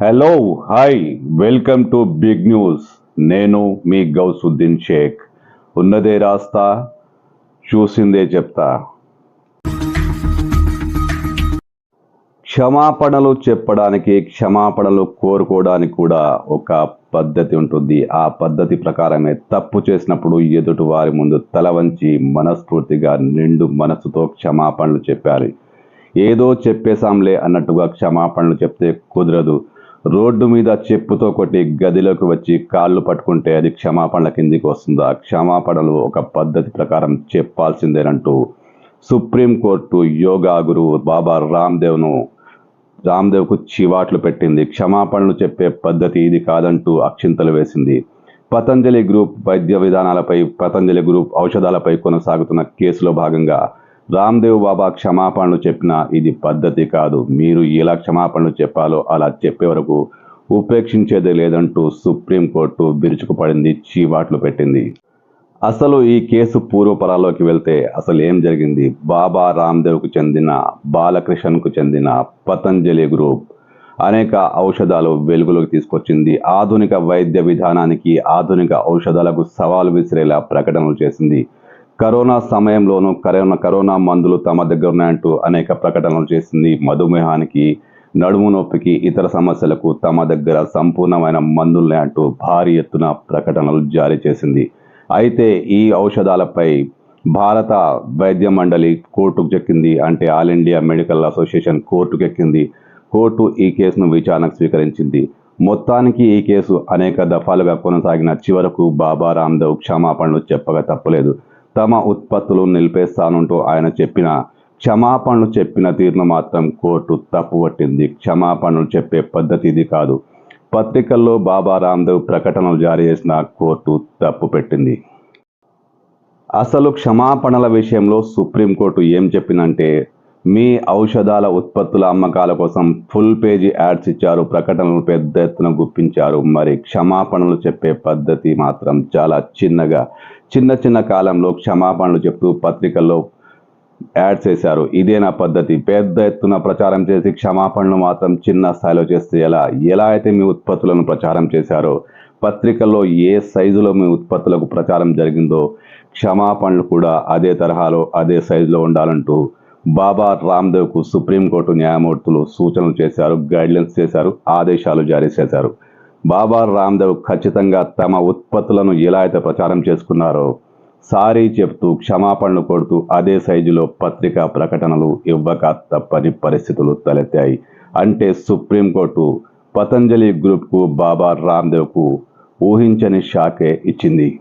Hello hi welcome to big news నేను మీ గౌసుద్దీన్ షేక్. ఉన్నదే రాస్తా చూసిందే చెప్తా. క్షమాపణలు చెప్పడానికి క్షమాపణలు కోరుకోవడానికి కూడా ఒక పద్ధతి ఉంటుంది. ఆ పద్ధతి ప్రకారమే తప్పు చేసినప్పుడు ఎదుటి వారి ముందు తల వంచి మనస్ఫూర్తిగా నిండు మనసుతో క్షమాపణలు చెప్పాలి. ఏదో చెప్పేశాంలే అన్నట్టుగా క్షమాపణలు చెప్తే కుదరదు. రోడ్డు మీద చెప్పుతో కొట్టి గదిలోకి వచ్చి కాళ్ళు పట్టుకుంటే అది క్షమాపణల కిందికి వస్తుందా? క్షమాపణలు ఒక పద్ధతి ప్రకారం చెప్పాల్సిందేనంటూ సుప్రీంకోర్టు యోగా గురువు బాబా రామ్దేవ్ను రామ్దేవ్కు చివాట్లు పెట్టింది. క్షమాపణలు చెప్పే పద్ధతి ఇది కాదంటూ అక్షింతలు వేసింది. పతంజలి గ్రూప్ వైద్య విధానాలపై పతంజలి గ్రూప్ ఔషధాలపై కొనసాగుతున్న కేసులో భాగంగా రామ్దేవ్ బాబా క్షమాపణలు చెప్పినా ఇది పద్ధతి కాదు. మీరు ఎలా క్షమాపణలు చెప్పాలో అలా చెప్పే వరకు ఉపేక్షించేది లేదంటూ సుప్రీంకోర్టు బిరుచుకుపడింది చీవాట్లు పెట్టింది. అసలు ఈ కేసు పూర్వపరాల్లోకి వెళ్తే అసలు ఏం జరిగింది? బాబా రామ్దేవ్కు చెందిన బాలకృష్ణన్కు చెందిన పతంజలి గ్రూప్ అనేక ఔషధాలు వెలుగులోకి తీసుకొచ్చింది. ఆధునిక వైద్య విధానానికి ఆధునిక ఔషధాలకు సవాలు విసిరేలా ప్రకటనలు చేసింది. కరోనా సమయంలోనూ కరోనా కరోనా మందులు తమ దగ్గర ఉన్నాయంటూ అనేక ప్రకటనలు చేసింది మధుమేహానికి నడుము నొప్పికి ఇతర సమస్యలకు తమ దగ్గర సంపూర్ణమైన మందులున్నాయంటూ భారీ ఎత్తున ప్రకటనలు జారీ చేసింది. అయితే ఈ ఔషధాలపై భారత వైద్య మండలి కోర్టుకు చెక్కింది అంటే ఆల్ ఇండియా మెడికల్ అసోసియేషన్ కోర్టుకు ఎక్కింది కోర్టు ఈ కేసును విచారణకు స్వీకరించింది. మొత్తానికి ఈ కేసు అనేక దఫాలుగా కొనసాగిన చివరకు బాబా రామ్దేవ్ క్షమాపణలు చెప్పక తప్పలేదు. తమ ఉత్పత్తులు నిలిపేస్తానంటూ ఆయన చెప్పిన క్షమాపణలు చెప్పిన తీరును మాత్రం కోర్టు తప్పుపట్టింది. క్షమాపణలు చెప్పే పద్ధతి ఇది కాదు. పత్రికల్లో బాబా రామ్దేవ్ ప్రకటనలు జారీ చేసిన కోర్టు తప్పు పెట్టింది అసలు క్షమాపణల విషయంలో సుప్రీంకోర్టు ఏం చెప్పిందంటే మీ ఔషధాల ఉత్పత్తుల అమ్మకాల కోసం ఫుల్ పేజీ యాడ్స్ ఇచ్చారు. ప్రకటనలు పెద్ద ఎత్తున గుప్పించారు. మరి క్షమాపణలు చెప్పే పద్ధతి మాత్రం చాలా చిన్నగా చిన్న చిన్న కాలంలో క్షమాపణలు చెప్తూ పత్రికల్లో యాడ్ చేశారు ఇదే నా పద్ధతి. పెద్ద ఎత్తున ప్రచారం చేసి క్షమాపణలు మాత్రం చిన్న స్థాయిలో చేస్తే ఎలా? ఎలా అయితే మీ ఉత్పత్తులను ప్రచారం చేశారో పత్రికల్లో ఏ సైజులో మీ ఉత్పత్తులకు ప్రచారం జరిగిందో క్షమాపణలు కూడా అదే తరహాలో అదే సైజులో ఉండాలంటూ బాబా రామ్దేవ్కు సుప్రీంకోర్టు న్యాయమూర్తులు సూచనలు చేశారు గైడ్లైన్స్ చేశారు ఆదేశాలు జారీ చేశారు. బాబా రామ్దేవ్ ఖచ్చితంగా తమ ఉత్పత్తులను ఎలా అయితే ప్రచారం చేసుకున్నారో సారీ చెప్తూ క్షమాపణలు కొడుతూ అదే సైజులో పత్రికా ప్రకటనలు ఇవ్వక తప్పని పరిస్థితులు తలెత్తాయి. అంటే సుప్రీంకోర్టు పతంజలి గ్రూప్కు బాబా రామ్దేవ్కు ఊహించని షాకే ఇచ్చింది.